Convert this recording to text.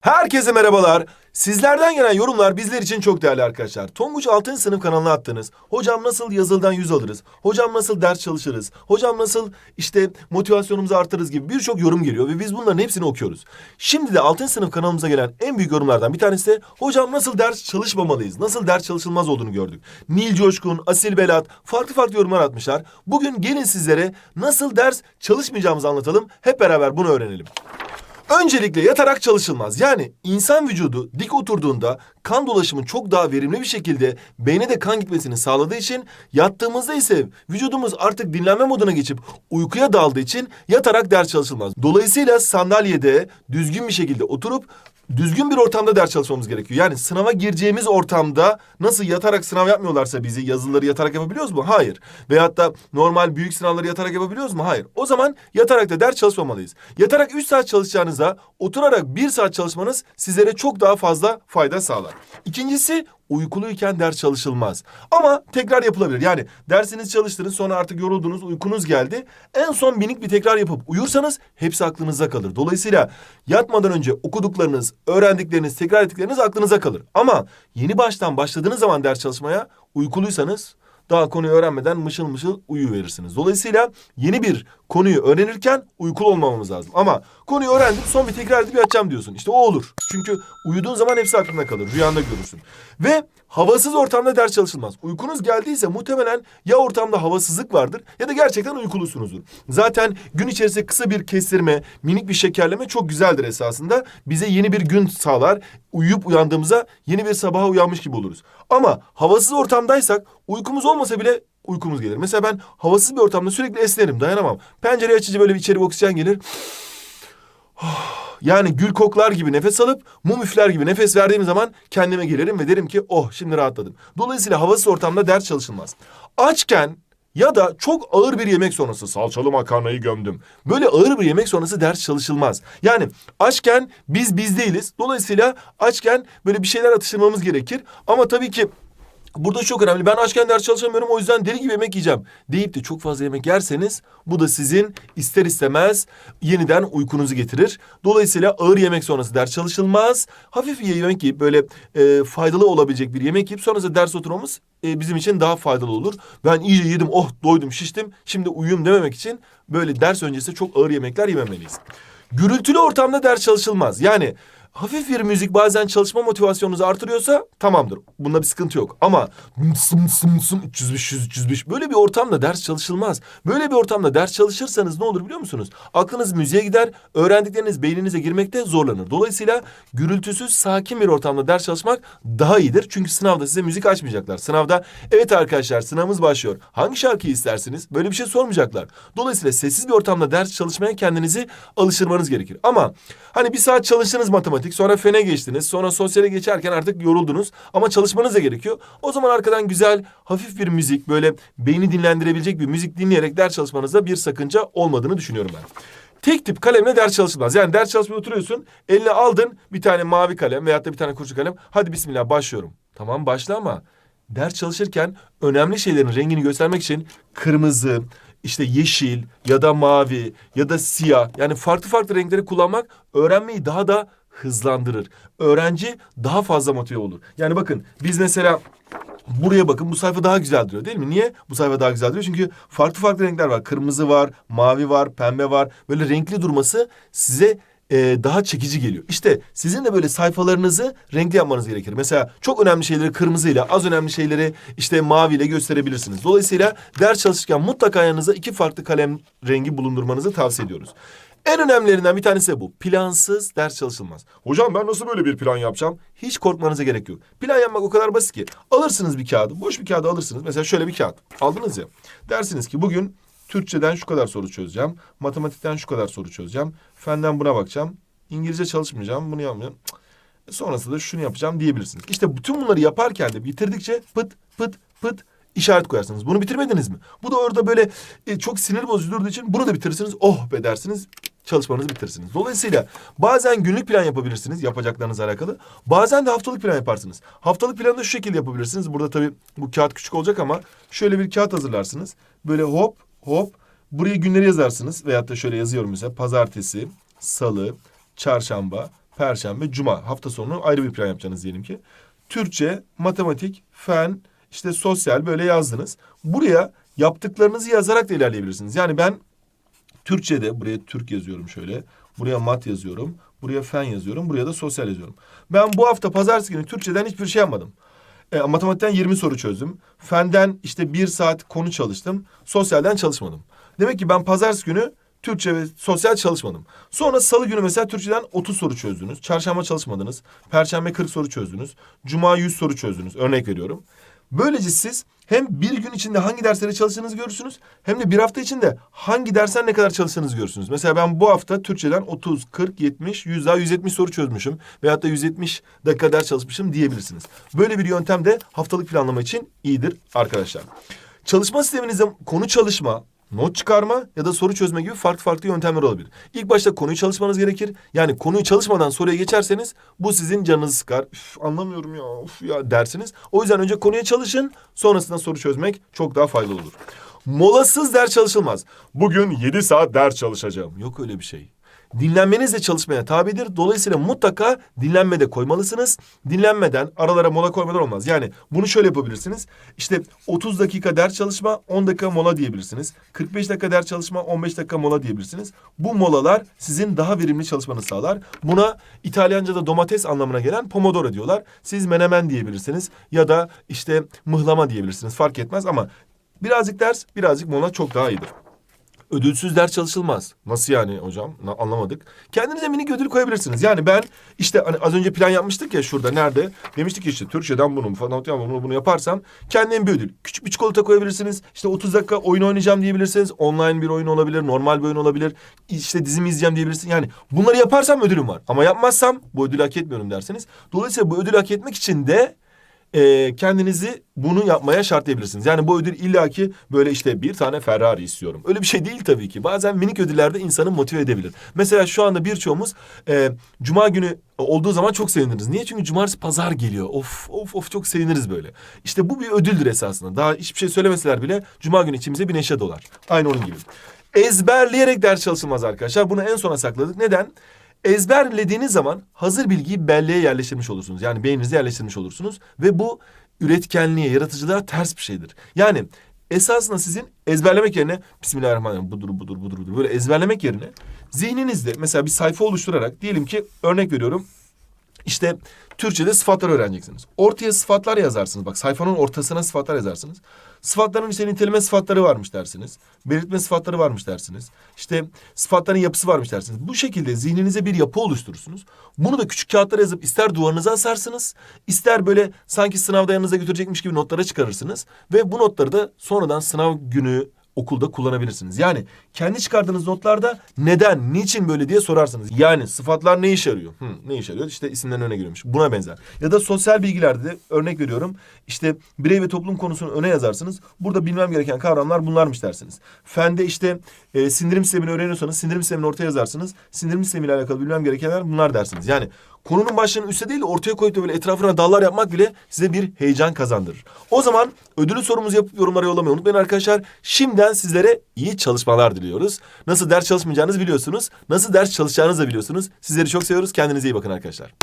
Herkese merhabalar. Sizlerden gelen yorumlar bizler için çok değerli arkadaşlar. Tonguç Altın Sınıf kanalına attınız. Hocam nasıl yazıldan yüz alırız? Hocam nasıl ders çalışırız? Hocam nasıl işte motivasyonumuzu artırırız gibi birçok yorum geliyor ve biz bunların hepsini okuyoruz. Şimdi de Altın Sınıf kanalımıza gelen en büyük yorumlardan bir tanesi de hocam nasıl ders çalışmamalıyız? Nasıl ders çalışılmaz olduğunu gördük. Nil Coşkun, Asil Belat farklı farklı yorumlar atmışlar. Bugün gelin sizlere nasıl ders çalışmayacağımızı anlatalım. Hep beraber bunu öğrenelim. Öncelikle yatarak çalışılmaz. Yani insan vücudu dik oturduğunda kan dolaşımı çok daha verimli bir şekilde beyne de kan gitmesini sağladığı için yattığımızda ise vücudumuz artık dinlenme moduna geçip uykuya daldığı için yatarak ders çalışılmaz. Dolayısıyla sandalyede düzgün bir şekilde oturup düzgün bir ortamda ders çalışmamız gerekiyor. Yani sınava gireceğimiz ortamda nasıl yatarak sınav yapmıyorlarsa bizi yazıları yatarak yapabiliyoruz mu? Hayır. Veyahut da normal büyük sınavları yatarak yapabiliyoruz mu? Hayır. O zaman yatarak da ders çalışmamalıyız. Yatarak 3 saat çalışacağınıza oturarak 1 saat çalışmanız sizlere çok daha fazla fayda sağlar. İkincisi uykuluyken ders çalışılmaz. Ama tekrar yapılabilir. Yani dersiniz çalıştınız sonra artık yoruldunuz uykunuz geldi. En son minik bir tekrar yapıp uyursanız hepsi aklınızda kalır. Dolayısıyla yatmadan önce okuduklarınız, öğrendikleriniz, tekrar ettikleriniz aklınıza kalır. Ama yeni baştan başladığınız zaman ders çalışmaya uykuluysanız daha konuyu öğrenmeden mışıl mışıl uyuyuverirsiniz. Dolayısıyla yeni bir konuyu öğrenirken uykulu olmamamız lazım. Ama konuyu öğrendim son bir tekrar edip yatacağım diyorsun. İşte o olur. Çünkü uyuduğun zaman hepsi aklında kalır. Rüyanda görürsün. Ve havasız ortamda ders çalışılmaz. Uykunuz geldiyse muhtemelen ya ortamda havasızlık vardır ya da gerçekten uykulusunuzdur. Zaten gün içerisinde kısa bir kestirme, minik bir şekerleme çok güzeldir esasında. Bize yeni bir gün sağlar. Uyuyup uyandığımızda yeni bir sabaha uyanmış gibi oluruz. Ama havasız ortamdaysak uykumuz olmasa bile uykumuz gelir. Mesela ben havasız bir ortamda sürekli esnerim, dayanamam. Pencereyi açınca böyle bir içeri oksijen gelir. Yani gül koklar gibi nefes alıp mum üfler gibi nefes verdiğim zaman kendime gelirim ve derim ki oh şimdi rahatladım. Dolayısıyla havasız ortamda ders çalışılmaz. Açken ya da çok ağır bir yemek sonrası salçalı makarnayı gömdüm. Böyle ağır bir yemek sonrası ders çalışılmaz. Yani açken biz biz değiliz. Dolayısıyla açken böyle bir şeyler atıştırmamız gerekir. Ama tabii ki Burada çok önemli. Ben açken ders çalışamıyorum o yüzden deli gibi yemek yiyeceğim. Deyip de çok fazla yemek yerseniz bu da sizin ister istemez yeniden uykunuzu getirir. Dolayısıyla ağır yemek sonrası ders çalışılmaz. Hafif yemek yiyip böyle e, faydalı olabilecek bir yemek yiyip sonrasında ders oturmamız e, bizim için daha faydalı olur. Ben iyice yedim oh doydum şiştim şimdi uyuyayım dememek için böyle ders öncesi çok ağır yemekler yememeliyiz. Gürültülü ortamda ders çalışılmaz. Yani hafif bir müzik bazen çalışma motivasyonunuzu artırıyorsa tamamdır. Bunda bir sıkıntı yok. Ama sım sım sım 305 305 böyle bir ortamda ders çalışılmaz. Böyle bir ortamda ders çalışırsanız ne olur biliyor musunuz? Aklınız müziğe gider, öğrendikleriniz beyninize girmekte zorlanır. Dolayısıyla gürültüsüz, sakin bir ortamda ders çalışmak daha iyidir. Çünkü sınavda size müzik açmayacaklar. Sınavda evet arkadaşlar sınavımız başlıyor. Hangi şarkıyı istersiniz? Böyle bir şey sormayacaklar. Dolayısıyla sessiz bir ortamda ders çalışmaya kendinizi alıştırmanız gerekir. Ama hani bir saat çalıştınız matematik, sonra fene geçtiniz, sonra sosyale geçerken artık yoruldunuz ama çalışmanız da gerekiyor. O zaman arkadan güzel, hafif bir müzik, böyle beyni dinlendirebilecek bir müzik dinleyerek ders çalışmanızda bir sakınca olmadığını düşünüyorum ben. Tek tip kalemle ders çalışılmaz. Yani ders çalışmaya oturuyorsun, eline aldın bir tane mavi kalem veyahut da bir tane kurşun kalem. Hadi bismillah başlıyorum. Tamam başla ama ders çalışırken önemli şeylerin rengini göstermek için kırmızı, işte yeşil ya da mavi ya da siyah yani farklı farklı renkleri kullanmak öğrenmeyi daha da hızlandırır. Öğrenci daha fazla motive olur. Yani bakın biz mesela buraya bakın bu sayfa daha güzel duruyor değil mi? Niye bu sayfa daha güzel duruyor? Çünkü farklı farklı renkler var. Kırmızı var, mavi var, pembe var. Böyle renkli durması size e, daha çekici geliyor. İşte sizin de böyle sayfalarınızı renkli yapmanız gerekir. Mesela çok önemli şeyleri kırmızıyla, az önemli şeyleri işte maviyle gösterebilirsiniz. Dolayısıyla ders çalışırken mutlaka yanınıza iki farklı kalem rengi bulundurmanızı tavsiye ediyoruz. En önemlilerinden bir tanesi de bu. Plansız ders çalışılmaz. Hocam ben nasıl böyle bir plan yapacağım? Hiç korkmanıza gerek yok. Plan yapmak o kadar basit ki. Alırsınız bir kağıdı, boş bir kağıdı alırsınız. Mesela şöyle bir kağıt. Aldınız ya. Dersiniz ki bugün Türkçeden şu kadar soru çözeceğim. Matematikten şu kadar soru çözeceğim. Fenden buna bakacağım. İngilizce çalışmayacağım. Bunu yapmayacağım. Cık. Sonrasında şunu yapacağım diyebilirsiniz. İşte bütün bunları yaparken de bitirdikçe pıt pıt pıt işaret koyarsınız. Bunu bitirmediniz mi? Bu da orada böyle e, çok sinir bozucu durduğu için bunu da bitirirsiniz. Oh be dersiniz çalışmanızı bitirirsiniz. Dolayısıyla bazen günlük plan yapabilirsiniz yapacaklarınızla alakalı. Bazen de haftalık plan yaparsınız. Haftalık planı da şu şekilde yapabilirsiniz. Burada tabii bu kağıt küçük olacak ama şöyle bir kağıt hazırlarsınız. Böyle hop hop buraya günleri yazarsınız. Veyahut da şöyle yazıyorum mesela pazartesi, salı, çarşamba, perşembe, cuma. Hafta sonu ayrı bir plan yapacaksınız diyelim ki. Türkçe, matematik, fen, işte sosyal böyle yazdınız. Buraya yaptıklarınızı yazarak da ilerleyebilirsiniz. Yani ben Türkçe'de buraya Türk yazıyorum şöyle. Buraya mat yazıyorum. Buraya fen yazıyorum. Buraya da sosyal yazıyorum. Ben bu hafta pazartesi günü Türkçeden hiçbir şey yapmadım. E, matematikten 20 soru çözdüm. Fenden işte bir saat konu çalıştım. Sosyalden çalışmadım. Demek ki ben pazartesi günü Türkçe ve sosyal çalışmadım. Sonra salı günü mesela Türkçeden 30 soru çözdünüz. Çarşamba çalışmadınız. Perşembe 40 soru çözdünüz. Cuma 100 soru çözdünüz. Örnek veriyorum. Böylece siz hem bir gün içinde hangi derslere çalıştığınızı görürsünüz hem de bir hafta içinde hangi dersen ne kadar çalıştığınızı görürsünüz. Mesela ben bu hafta Türkçeden 30, 40, 70, 100 daha 170 soru çözmüşüm veyahut da 170 dakika ders çalışmışım diyebilirsiniz. Böyle bir yöntem de haftalık planlama için iyidir arkadaşlar. Çalışma sisteminizde konu çalışma, not çıkarma ya da soru çözme gibi farklı farklı yöntemler olabilir. İlk başta konuyu çalışmanız gerekir. Yani konuyu çalışmadan soruya geçerseniz bu sizin canınızı sıkar. Üf, anlamıyorum ya, uf ya dersiniz. O yüzden önce konuya çalışın, sonrasında soru çözmek çok daha faydalı olur. Molasız ders çalışılmaz. Bugün 7 saat ders çalışacağım. Yok öyle bir şey. Dinlenmeniz de çalışmaya tabidir. Dolayısıyla mutlaka dinlenme de koymalısınız. Dinlenmeden, aralara mola koymadan olmaz. Yani bunu şöyle yapabilirsiniz. İşte 30 dakika ders çalışma, 10 dakika mola diyebilirsiniz. 45 dakika ders çalışma, 15 dakika mola diyebilirsiniz. Bu molalar sizin daha verimli çalışmanızı sağlar. Buna İtalyanca'da domates anlamına gelen pomodoro diyorlar. Siz menemen diyebilirsiniz ya da işte mıhlama diyebilirsiniz. Fark etmez ama birazcık ders, birazcık mola çok daha iyidir. Ödülsüz ders çalışılmaz. Nasıl yani hocam? Anlamadık. Kendinize minik ödül koyabilirsiniz. Yani ben işte hani az önce plan yapmıştık ya şurada nerede? Demiştik işte Türkçeden bunu, Fanatyan bunu, bunu yaparsam kendime bir ödül. Küçük bir çikolata koyabilirsiniz. İşte 30 dakika oyun oynayacağım diyebilirsiniz. Online bir oyun olabilir, normal bir oyun olabilir. İşte dizimi izleyeceğim diyebilirsiniz. Yani bunları yaparsam ödülüm var. Ama yapmazsam bu ödülü hak etmiyorum dersiniz. Dolayısıyla bu ödülü hak etmek için de e, kendinizi bunu yapmaya şartlayabilirsiniz. Yani bu ödül illaki böyle işte bir tane Ferrari istiyorum. Öyle bir şey değil tabii ki. Bazen minik ödüller de insanı motive edebilir. Mesela şu anda birçoğumuz e, Cuma günü olduğu zaman çok seviniriz. Niye? Çünkü cumartesi pazar geliyor. Of of of çok seviniriz böyle. İşte bu bir ödüldür esasında. Daha hiçbir şey söylemeseler bile Cuma günü içimize bir neşe dolar. Aynı onun gibi. Ezberleyerek ders çalışılmaz arkadaşlar. Bunu en sona sakladık. Neden? Ezberlediğiniz zaman hazır bilgiyi belleğe yerleştirmiş olursunuz. Yani beyninize yerleştirmiş olursunuz. Ve bu üretkenliğe, yaratıcılığa ters bir şeydir. Yani esasında sizin ezberlemek yerine Bismillahirrahmanirrahim budur budur budur budur böyle ezberlemek yerine zihninizde mesela bir sayfa oluşturarak diyelim ki örnek veriyorum işte Türkçe'de sıfatlar öğreneceksiniz. Ortaya sıfatlar yazarsınız. Bak sayfanın ortasına sıfatlar yazarsınız. Sıfatların işte niteleme sıfatları varmış dersiniz. Belirtme sıfatları varmış dersiniz. İşte sıfatların yapısı varmış dersiniz. Bu şekilde zihninize bir yapı oluşturursunuz. Bunu da küçük kağıtlara yazıp ister duvarınıza asarsınız. ister böyle sanki sınavda yanınıza götürecekmiş gibi notlara çıkarırsınız. Ve bu notları da sonradan sınav günü okulda kullanabilirsiniz. Yani kendi çıkardığınız notlarda neden, niçin böyle diye sorarsınız. Yani sıfatlar ne işe yarıyor? Hı, ne işe yarıyor? İşte isimlerin öne giriyormuş. Buna benzer. Ya da sosyal bilgilerde de örnek veriyorum. İşte birey ve toplum konusunu öne yazarsınız. Burada bilmem gereken kavramlar bunlarmış dersiniz. Fende işte e, sindirim sistemini öğreniyorsanız sindirim sistemini ortaya yazarsınız. Sindirim sistemiyle alakalı bilmem gerekenler bunlar dersiniz. Yani konunun başlığını üstte değil de ortaya koyup da böyle etrafına dallar yapmak bile size bir heyecan kazandırır. O zaman ödülü sorumuzu yapıp yorumlara yollamayı unutmayın arkadaşlar. Şimdiden sizlere iyi çalışmalar diliyoruz. Nasıl ders çalışmayacağınızı biliyorsunuz. Nasıl ders çalışacağınızı da biliyorsunuz. Sizleri çok seviyoruz. Kendinize iyi bakın arkadaşlar.